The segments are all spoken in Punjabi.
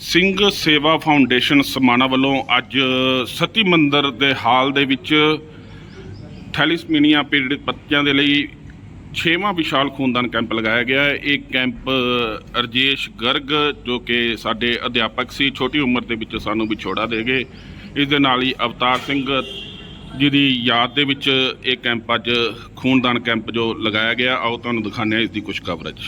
ਸਿੰਘ ਸੇਵਾ ਫਾਊਂਡੇਸ਼ਨ ਸਮਾਣਾ ਵੱਲੋਂ ਅੱਜ ਸਤੀ ਮੰਦਰ ਦੇ ਹਾਲ ਦੇ ਵਿੱਚ ਥੈਲਿਸਮੀਨੀਆ ਪੀੜਿਤ ਬੱਚਿਆਂ ਦੇ ਲਈ 6ਵਾਂ ਵਿਸ਼ਾਲ ਖੂਨਦਾਨ ਕੈਂਪ ਲਗਾਇਆ ਗਿਆ ਹੈ। ਇਹ ਕੈਂਪ ਰਜੇਸ਼ ਗਰਗ, ਜੋ ਕਿ ਸਾਡੇ ਅਧਿਆਪਕ ਸੀ, ਛੋਟੀ ਉਮਰ ਦੇ ਵਿੱਚ ਸਾਨੂੰ ਵਿਛੋੜਾ ਦੇ ਗਏ। ਇਸ ਦੇ ਨਾਲ ਹੀ ਅਵਤਾਰ ਸਿੰਘ ਜੀ ਦੀ ਯਾਦ ਦੇ ਵਿੱਚ ਇਹ ਕੈਂਪ ਅੱਜ ਖੂਨਦਾਨ ਕੈਂਪ ਜੋ ਲਗਾਇਆ ਗਿਆ। ਆਓ ਤੁਹਾਨੂੰ ਦਿਖਾਉਂਦੇ ਹਾਂ ਇਸ ਦੀ ਕੁਝ ਕਵਰੇਜ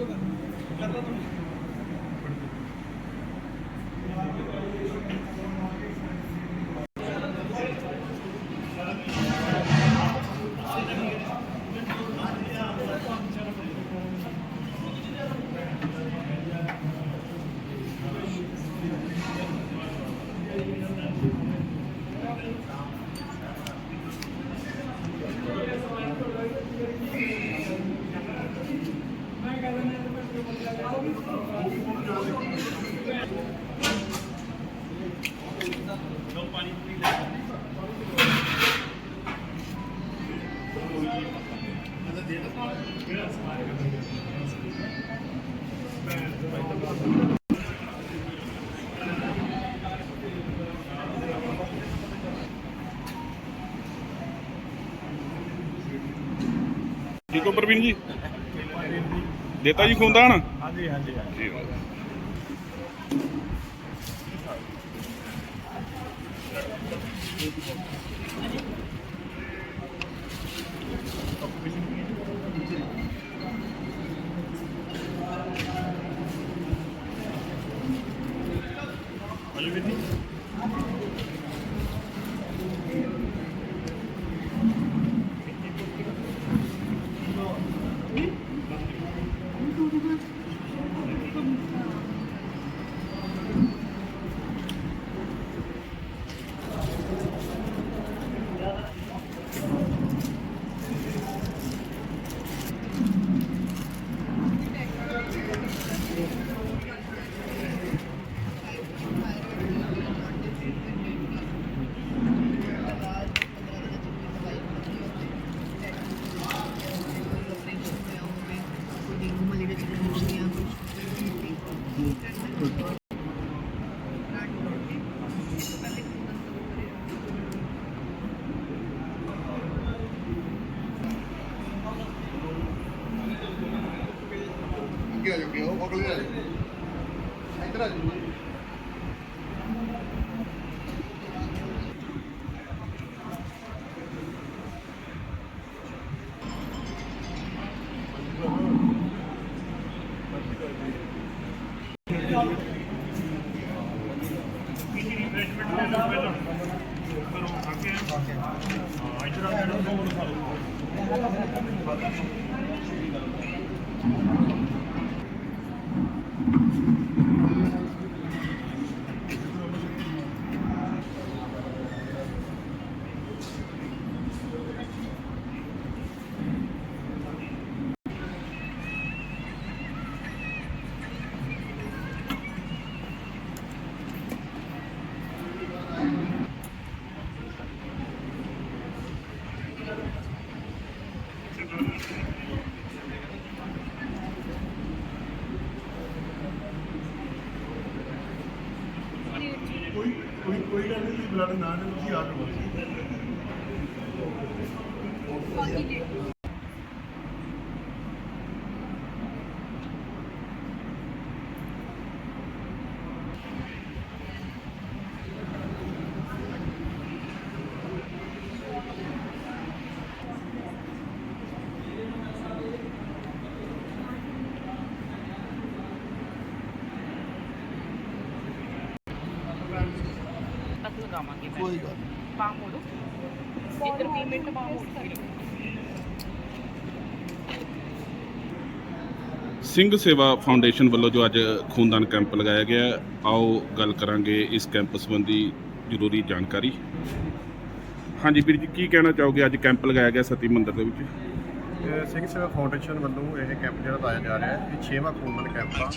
Carla. ਠੀਕ ਹੋ ਪ੍ਰਵੀਨ ਜੀ? ਦੇਤਾ ਜੀ ਖੂਨਦਾਨ? ਹਾਂਜੀ ਹਾਂਜੀ। ਜੀ ਵੀਰ ਜੀ ਅੱਗੇ ਆ ਜਾਓ ਅੱਗੇ ਉਹ ਅਗਲੇ ਆ ਜਾਓ ਇੱਧਰ ਆ ਜਾਓ ਕੋਈ ਕੋਈ ਕੋਈ ਗੱਲ ਨਹੀਂ ਤੁਸੀਂ ਬਲੱਡ ਨਾ ਦੇ ਤੁਸੀਂ ਆ ਜਾਓ ਤੱਕ ਲਗਾਵਾਂਗੇ ਕੋਈ ਗੱਲ ਨਹੀਂ। ਬਾਹ ਮੋੜੋ। ਇੱਧਰ 20 ਮਿੰਟ ਬਾਅਦ ਹੋ ਗਈ ਸਿੰਘ ਸੇਵਾ ਫਾਊਂਡੇਸ਼ਨ ਵੱਲੋਂ ਜੋ ਅੱਜ ਖੂਨਦਾਨ ਕੈਂਪ ਲਗਾਇਆ ਗਿਆ ਹੈ, ਆਓ ਗੱਲ ਕਰਾਂਗੇ ਇਸ ਕੈਂਪ ਸੰਬੰਧੀ ਜ਼ਰੂਰੀ ਜਾਣਕਾਰੀ। ਹਾਂਜੀ ਵੀਰ ਜੀ ਕੀ ਕਹਿਣਾ ਚਾਹੋਗੇ? ਅੱਜ ਕੈਂਪ ਲਗਾਇਆ ਗਿਆ ਸਤੀ ਮੰਦਿਰ ਦੇ ਵਿੱਚ। ਸਿੰਘ ਸੇਵਾ ਫਾਊਂਡੇਸ਼ਨ ਵੱਲੋਂ ਇਹ ਕੈਂਪ ਜਿਹੜਾ ਲਾਇਆ ਜਾ ਰਿਹਾ ਹੈ, ਇਹ 6ਵਾਂ ਖੂਨਦਾਨ ਕੈਂਪ ਆ।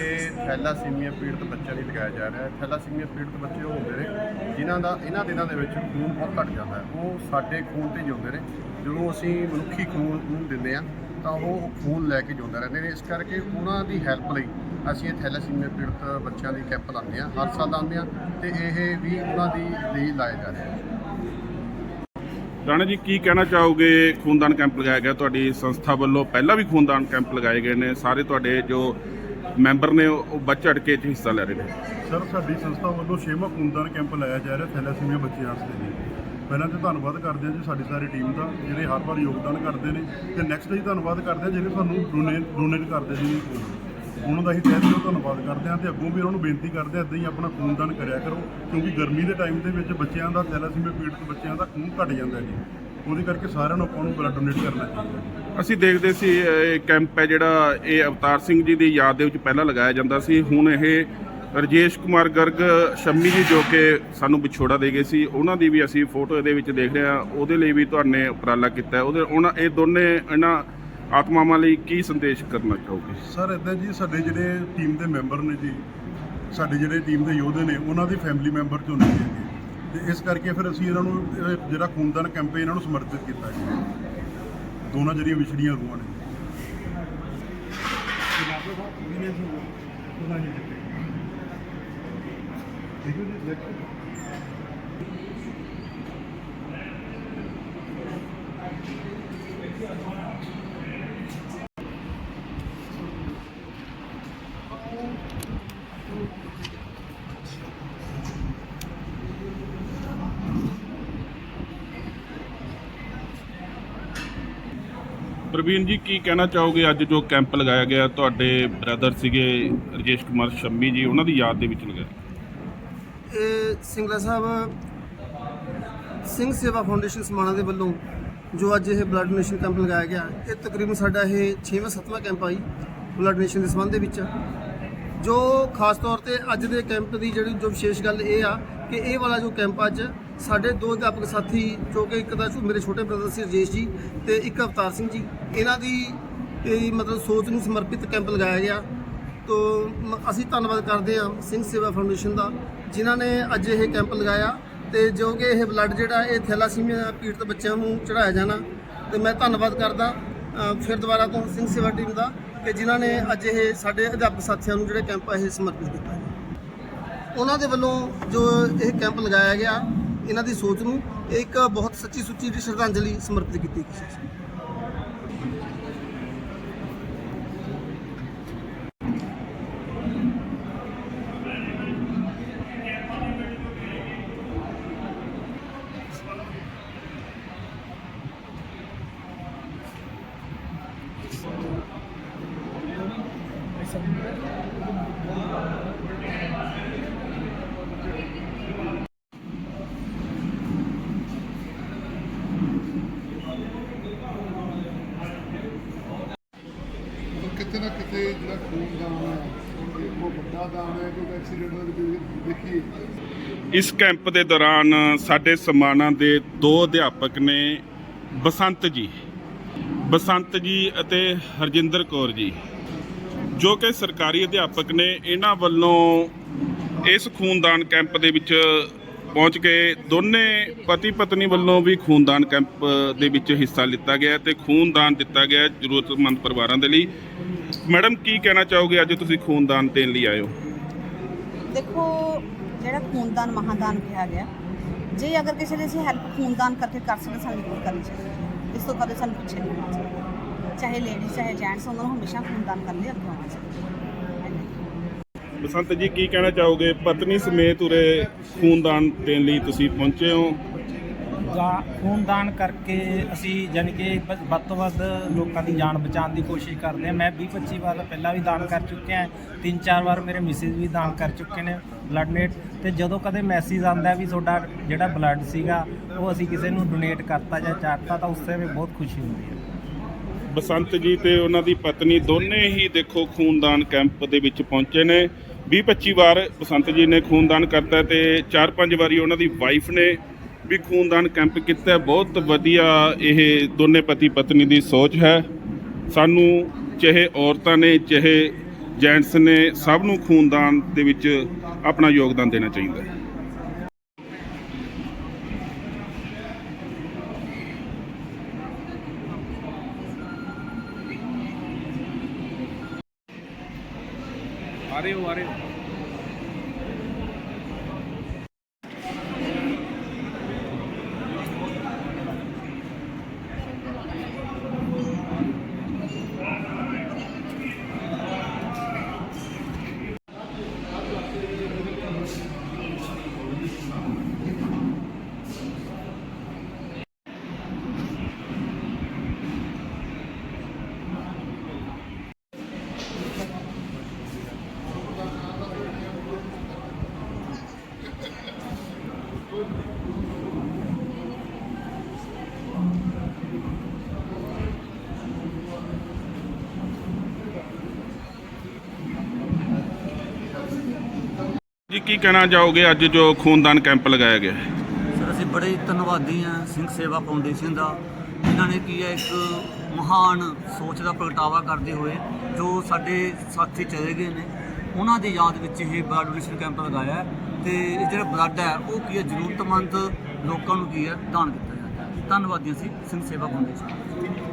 ਇਹ ਥੈਲਾਸੀਮੀਆ ਪੀੜਤ ਬੱਚਿਆਂ ਲਈ ਲਗਾਇਆ ਜਾ ਰਿਹਾ ਹੈ। ਥੈਲਾਸੀਮੀਆ ਪੀੜਤ ਬੱਚੇ ਉਹ ਹੁੰਦੇ ਨੇ ਜਿਨ੍ਹਾਂ ਦਾ ਇਹਨਾਂ ਦਿਨਾਂ ਦੇ ਵਿੱਚ ਖੂਨ ਬਹੁਤ ਘੱਟ ਜਾਂਦਾ ਹੈ। ਉਹ ਸਾਡੇ ਖੂਨ ਤੇ ਜਿਉਂਦੇ ਨੇ। ਜਦੋਂ ਅਸੀਂ ਮਨੁੱਖੀ ਖੂਨ ਨੂੰ ਦਿੰਦੇ ਆ ਤਾਂ ਉਹ ਖੂਨ ਲੈ ਕੇ ਜਿਉਂਦੇ ਰਹਿੰਦੇ ਨੇ। ਇਸ ਕਰਕੇ ਉਹਨਾਂ ਦੀ ਹੈਲਪ ਲਈ ਅਸੀਂ ਇਹ ਥੈਲਾਸੀਮੀਆ ਪੀੜਤ ਬੱਚਿਆਂ ਲਈ ਕੈਂਪ ਲਾਉਂਦੇ ਆ ਹਰ ਸਾਲ ਲਾਉਂਦੇ ਆ ਤੇ ਇਹ ਵੀ ਉਹਨਾਂ ਦੀ ਲਈ ਲਾਇਆ ਜਾ ਰਿਹਾ ਹੈ ਰਾਣਾ ਜੀ, ਕੀ ਕਹਿਣਾ ਚਾਹੋਗੇ? ਖੂਨਦਾਨ ਕੈਂਪ ਲਗਾਇਆ ਗਿਆ। ਤੁਹਾਡੀ ਸੰਸਥਾ ਵੱਲੋਂ ਪਹਿਲਾਂ ਵੀ ਖੂਨਦਾਨ ਕੈਂਪ ਲਗਾਏ ਗਏ ਨੇ। ਸਾਰੇ ਤੁਹਾਡੇ ਜੋ ਮੈਂਬਰ ਨੇ, ਉਹ ਉਹ ਵੱਧ ਕੇ ਇਹ 'ਚ ਹਿੱਸਾ ਲੈ ਰਹੇ ਨੇ। ਸਰ, ਸਾਡੀ ਸੰਸਥਾ ਵੱਲੋਂ ਛੇਵਾਂ ਖੂਨਦਾਨ ਕੈਂਪ ਲਾਇਆ ਜਾ ਰਿਹਾ। ਥੈਲਾਸੀਮੀਆ ਬੱਚਿਆਂ ਵਾਸਤੇ ਜੀ ਪਹਿਲਾਂ ਤੇ ਧੰਨਵਾਦ ਕਰਦੇ ਹਾਂ ਜੀ ਸਾਡੀ ਸਾਰੀ ਟੀਮ ਦਾ, ਜਿਹੜੇ ਹਰ ਵਾਰ ਯੋਗਦਾਨ ਕਰਦੇ ਨੇ। ਤੇ ਨੈਕਸਟ ਜੀ ਧੰਨਵਾਦ ਕਰਦੇ ਹਾਂ ਜਿਹੜੇ ਸਾਨੂੰ ਡੋਨੇਟ ਡੋਨੇਟ ਕਰਦੇ ਜੀ ਉਹਨਾਂ ਦਾ ਹੀ ਤਹਿ ਦਿਲੋਂ ਧੰਨਵਾਦ ਕਰਦੇ ਹਾਂ ਤੇ ਅੱਗੋਂ ਵੀ ਉਹਨਾਂ ਨੂੰ ਬੇਨਤੀ ਕਰਦੇ ਹਾਂ ਇੱਦਾਂ ਹੀ ਆਪਣਾ ਖੂਨਦਾਨ ਕਰਿਆ ਕਰੋ, ਕਿਉਂਕਿ ਗਰਮੀ ਦੇ ਟਾਈਮ ਦੇ ਵਿੱਚ ਬੱਚਿਆਂ ਦਾ ਥੈਲਾਸੀਮੀਆ ਪੀੜਤ ਬੱਚਿਆਂ ਦਾ ਖੂਨ ਘਟ ਜਾਂਦਾ ਜੀ। ਉਹਦੇ ਕਰਕੇ ਸਾਰਿਆਂ ਨੂੰ ਆਪਾਂ ਨੂੰ ਬਲੱਡ ਡੋਨੇਟ ਕਰਨਾ ਚਾਹੀਦਾ ਅਸੀਂ ਦੇਖਦੇ ਸੀ, ਇਹ ਕੈਂਪ ਹੈ ਜਿਹੜਾ, ਇਹ ਅਵਤਾਰ ਸਿੰਘ ਜੀ ਦੀ ਯਾਦ ਦੇ ਵਿੱਚ ਪਹਿਲਾਂ ਲਗਾਇਆ ਜਾਂਦਾ ਸੀ। ਹੁਣ ਇਹ ਰਜੇਸ਼ ਕੁਮਾਰ ਗਰਗ, ਸ਼ੰਮੀ ਜੀ ਜੋ ਕਿ ਸਾਨੂੰ ਵਿਛੋੜਾ ਦੇ ਗਏ ਸੀ, ਉਹਨਾਂ ਦੀ ਵੀ ਅਸੀਂ ਫੋਟੋ ਇਹਦੇ ਵਿੱਚ ਦੇਖ ਰਹੇ ਹਾਂ। ਉਹਦੇ ਲਈ ਵੀ ਤੁਹਾਨੇ ਉਪਰਾਲਾ ਕੀਤਾ। ਉਹਦੇ, ਉਹਨਾਂ, ਇਹ ਦੋਨੇ ਇਹਨਾਂ ਆਤਮਾਵਾਂ ਲਈ ਕੀ ਸੰਦੇਸ਼ ਕਰਨਾ ਚਾਹੋਗੇ? ਸਰ ਇਦਾਂ ਜੀ ਸਾਡੇ ਜਿਹੜੇ ਟੀਮ ਦੇ ਮੈਂਬਰ ਨੇ ਜੀ ਸਾਡੇ ਜਿਹੜੇ ਟੀਮ ਦੇ ਯੋਧੇ ਨੇ ਉਹਨਾਂ ਦੀ ਫੈਮਿਲੀ ਮੈਂਬਰ ਚੋਂ ਨੇ ਜੀ। ਤੇ ਇਸ ਕਰਕੇ ਫਿਰ ਅਸੀਂ ਇਹਨਾਂ ਨੂੰ ਇਹ ਜਿਹੜਾ ਖੂਨਦਾਨ ਕੈਂਪ ਹੈ ਇਹਨਾਂ ਨੂੰ ਸਮਰਪਿਤ ਕੀਤਾ ਜੀ। ਦੋਨਾਂ ਜਿਹੜੀਆਂ ਵਿਛੜੀਆਂ ਰੂਹਾਂ ਨੇ। ਠੀਕ ਹੈ ਜੀ ਪ੍ਰਵੀਨ ਜੀ, ਕੀ ਕਹਿਣਾ ਚਾਹੋਗੇ? ਅੱਜ ਜੋ ਕੈਂਪ ਲਗਾਇਆ ਗਿਆ, ਤੁਹਾਡੇ ਬ੍ਰਦਰ ਸੀਗੇ ਰਜੇਸ਼ ਕੁਮਾਰ ਸ਼ੰਮੀ ਜੀ, ਉਹਨਾਂ ਦੀ ਯਾਦ ਦੇ ਵਿੱਚ ਲਗਾਇਆ। ਇਹ ਸਿੰਗਲਾ ਸਾਹਿਬ, ਸਿੰਘ ਸੇਵਾ ਫਾਊਂਡੇਸ਼ਨ ਸਮਾਣਾ ਦੇ ਵੱਲੋਂ ਜੋ ਅੱਜ ਇਹ ਬਲੱਡ ਡੋਨੇਸ਼ਨ ਕੈਂਪ ਲਗਾਇਆ ਗਿਆ, ਇਹ ਤਕਰੀਬਨ ਸਾਡਾ ਇਹ 6ਵਾਂ 7ਵਾਂ ਕੈਂਪ ਆਈ ਬਲੱਡ ਡੋਨੇਸ਼ਨ ਦੇ ਸੰਬੰਧ ਦੇ ਵਿੱਚ। ਜੋ ਖਾਸ ਤੌਰ ਤੇ ਅੱਜ ਦੇ ਕੈਂਪ ਦੀ ਜਿਹੜੀ ਜੋ ਵਿਸ਼ੇਸ਼ ਗੱਲ ਇਹ ਆ ਕਿ ਇਹ ਵਾਲਾ ਜੋ ਕੈਂਪ ਅੱਜ ਸਾਡੇ ਦੋ ਅਧਿਆਪਕ ਸਾਥੀ, ਜੋ ਕਿ ਇੱਕ ਤਾਂ ਮੇਰੇ ਛੋਟੇ ਬ੍ਰਦਰ ਸੀ ਰਜੇਸ਼ ਜੀ ਤੇ ਇੱਕ ਅਵਤਾਰ ਸਿੰਘ ਜੀ, ਇਹਨਾਂ ਦੀ ਇਹ ਮਤਲਬ ਸੋਚ ਨੂੰ ਸਮਰਪਿਤ ਕੈਂਪ ਲਗਾਇਆ ਗਿਆ। ਤੋ, ਮ- ਅਸੀਂ ਧੰਨਵਾਦ ਕਰਦੇ ਹਾਂ ਸਿੰਘ ਸੇਵਾ ਫਾਊਂਡੇਸ਼ਨ ਦਾ, ਜਿਨ੍ਹਾਂ ਨੇ ਅੱਜ ਇਹ ਕੈਂਪ ਲਗਾਇਆ ਤੇ ਜੋ ਕਿ ਇਹ ਬਲੱਡ ਜਿਹੜਾ, ਇਹ ਥੈਲਾਸੀਮੀਆ ਪੀੜਤ ਬੱਚਿਆਂ ਨੂੰ ਚੜਾਇਆ ਜਾਣਾ। ਤੇ ਮੈਂ ਧੰਨਵਾਦ ਕਰਦਾ ਫਿਰ ਦੁਬਾਰਾ ਤੋਂ ਸਿੰਘ ਸੇਵਾ ਟੀਮ ਦਾ ਕਿ ਜਿਨ੍ਹਾਂ ਨੇ ਅੱਜ ਇਹ ਸਾਡੇ ਅਧਿਆਪਕ ਸਾਥੀਆਂ ਨੂੰ ਜਿਹੜੇ ਕੈਂਪ ਇਹ ਸਮਰਪਿਤ ਕੀਤਾ। ਉਹਨਾਂ ਦੇ ਵੱਲੋਂ ਜੋ ਇਹ ਕੈਂਪ ਲਗਾਇਆ ਗਿਆ ਇਹਨਾਂ ਦੀ ਸੋਚ ਨੂੰ ਇੱਕ ਬਹੁਤ ਸੱਚੀ ਸੁੱਚੀ ਸ਼ਰਧਾਂਜਲੀ ਸਮਰਪਿਤ ਕੀਤੀ ਗਈ ਸੀ। ਕਿਤੇ ਜਿਹੜਾ ਖੂਨ ਦਾਨ ਹੈ ਉਹ ਵੱਡਾ ਦਾਨ ਹੈ ਕਿਉਂਕਿ ਐਕਸੀਡੈਂਟ ਦੇ ਵਿੱਚ ਇਸ ਕੈਂਪ ਦੇ ਦੌਰਾਨ ਸਾਡੇ ਸਮਾਣਾ ਦੇ ਦੋ ਅਧਿਆਪਕ ਨੇ, ਬਸੰਤ ਜੀ ਬਸੰਤ ਜੀ ਅਤੇ ਹਰਜਿੰਦਰ ਕੌਰ ਜੀ, ਜੋ ਕਿ ਸਰਕਾਰੀ ਅਧਿਆਪਕ ਨੇ, ਇਹਨਾਂ ਵੱਲੋਂ ਇਸ ਖੂਨਦਾਨ ਕੈਂਪ ਦੇ ਵਿੱਚ ਪਹੁੰਚ ਕੇ ਦੋਨੇ ਪਤੀ ਪਤਨੀ ਵੱਲੋਂ ਵੀ ਖੂਨਦਾਨ ਕੈਂਪ ਦੇ ਵਿੱਚ ਹਿੱਸਾ ਲਿੱਤਾ ਗਿਆ ਤੇ ਖੂਨਦਾਨ ਦਿੱਤਾ ਗਿਆ ਜ਼ਰੂਰਤਮੰਦ ਪਰਿਵਾਰਾਂ ਦੇ ਲਈ। ਮੈਡਮ ਕੀ ਕਹਿਣਾ ਚਾਹੋਗੇ? ਅੱਜ ਤੁਸੀਂ ਖੂਨਦਾਨ ਦੇਣ ਲਈ ਆਏ ਹੋ। ਦੇਖੋ ਜਿਹੜਾ ਖੂਨਦਾਨ ਮਹਾਦਾਨ ਕਿਹਾ ਗਿਆ ਜੇ ਅਗਰ ਕਿਸੇ ਦੀ ਅਸੀਂ ਹੈਲਪ ਖੂਨਦਾਨ ਕਰਕੇ ਕਰ ਸਕਦੇ ਸਾਨੂੰ ਜ਼ਰੂਰ ਕਰਨੀ ਚਾਹੀਦੀ ਹੈ। ਇਸ ਤੋਂ ਕਦੇ ਸਾਨੂੰ ਪਿੱਛੇ ਨਹੀਂ ਹੋਣਾ ਚਾਹੀਦਾ। ਚਾਹੇ ਲੇਡੀਜ਼ ਚਾਹੇ ਜੈਂਟਸ ਉਹਨਾਂ ਨੂੰ ਹਮੇਸ਼ਾ ਖੂਨਦਾਨ ਕਰਨ ਲਈ ਅੱਗੇ ਆਉਣਾ ਚਾਹੀਦਾ। ਹੈ ਬਸੰਤ ਜੀ ਕੀ ਕਹਿਣਾ ਚਾਹੋਗੇ? ਪਤਨੀ ਸਮੇਤ ਉਰੇ ਖੂਨਦਾਨ ਦੇਣ ਲਈ ਤੁਸੀਂ ਪਹੁੰਚੇ ਹੋ। ਖੂਨਦਾਨ ਕਰਕੇ ਅਸੀਂ ਯਾਨੀ ਕਿ ਵੱਧ ਤੋਂ ਵੱਧ ਲੋਕਾਂ ਦੀ ਜਾਨ ਬਚਾਉਣ ਦੀ ਕੋਸ਼ਿਸ਼ ਕਰਦੇ ਹਾਂ। ਮੈਂ 20 25 ਵਾਰ ਪਹਿਲਾਂ ਵੀ ਦਾਨ ਕਰ ਚੁੱਕਿਆ ਤਿੰਨ ਚਾਰ ਵਾਰ ਮੇਰੇ ਮਿਸਿਸ ਵੀ ਦਾਨ ਕਰ ਚੁੱਕੇ ਨੇ ਬਲੱਡ ਡੋਨੇਟ ਤੇ ਜਦੋਂ ਕਦੇ ਮੈਸੇਜ ਆਉਂਦਾ ਵੀ ਤੁਹਾਡਾ ਜਿਹੜਾ ਬਲੱਡ ਸੀਗਾ, ਉਹ ਅਸੀਂ ਕਿਸੇ ਨੂੰ ਡੋਨੇਟ ਕਰਤਾ ਜਾਂ ਚਾਹਤਾ ਤਾਂ ਉਸ 'ਤੇ ਵੀ ਬਹੁਤ ਖੁਸ਼ੀ ਹੁੰਦੀ ਹੈ। ਬਸੰਤ ਜੀ ਤੇ ਉਹਨਾਂ ਦੀ ਪਤਨੀ ਦੋਨੇ ਹੀ ਦੇਖੋ ਖੂਨਦਾਨ ਕੈਂਪ ਦੇ ਵਿੱਚ ਪਹੁੰਚੇ ਨੇ। 20 25 ਵਾਰ ਬਸੰਤ ਜੀ ਨੇ ਖੂਨਦਾਨ ਕਰਤਾ ਤੇ 4-5 ਵਾਰੀ ਉਹਨਾਂ ਦੀ ਵਾਈਫ ਨੇ ਵੀ ਖੂਨਦਾਨ ਕੈਂਪ ਕੀਤਾ ਬਹੁਤ ਵਧੀਆ ਇਹ ਦੋਨੇ ਪਤੀ ਪਤਨੀ ਦੀ ਸੋਚ ਹੈ। ਸਾਨੂੰ ਚਾਹੇ ਔਰਤਾਂ ਨੇ, ਚਾਹੇ ਜੈਂਟਸ ਨੇ, ਸਭ ਨੂੰ ਖੂਨਦਾਨ ਦੇ ਵਿੱਚ ਆਪਣਾ ਯੋਗਦਾਨ ਦੇਣਾ ਚਾਹੀਦਾ ਹੈ। ਜੀ, ਕੀ ਕਹਿਣਾ ਚਾਹੋਗੇ? ਅੱਜ ਜੋ ਖੂਨਦਾਨ ਕੈਂਪ ਲਗਾਇਆ ਗਿਆ ਹੈ। ਸਰ, ਅਸੀਂ ਬੜੇ ਧੰਨਵਾਦੀ ਹਾਂ ਸਿੰਘ ਸੇਵਾ ਫਾਊਂਡੇਸ਼ਨ ਦਾ, ਜਿਨ੍ਹਾਂ ਨੇ ਕੀ ਹੈ, ਇੱਕ ਮਹਾਨ ਸੋਚ ਦਾ ਪ੍ਰਗਟਾਵਾ ਕਰਦੇ ਹੋਏ ਜੋ ਸਾਡੇ ਸਾਥੀ ਚਲੇ ਗਏ ਨੇ, ਉਹਨਾਂ ਦੀ ਯਾਦ ਵਿੱਚ ਇਹ ਬਲੱਡ ਡੋਨੇਸ਼ਨ ਕੈਂਪ ਲਗਾਇਆ ਹੈ ਤੇ ਇਹ ਜਿਹੜਾ ਬਲੱਡ ਹੈ, ਉਹ ਕੀ ਹੈ, ਜ਼ਰੂਰਤਮੰਦ ਲੋਕਾਂ ਨੂੰ ਕੀ ਹੈ, ਦਾਨ ਕੀਤਾ ਜਾਂਦਾ ਹੈ। ਧੰਨਵਾਦੀ ਅਸੀਂ ਸਿੰਘ ਸੇਵਾ ਫਾਊਂਡੇਸ਼ਨ।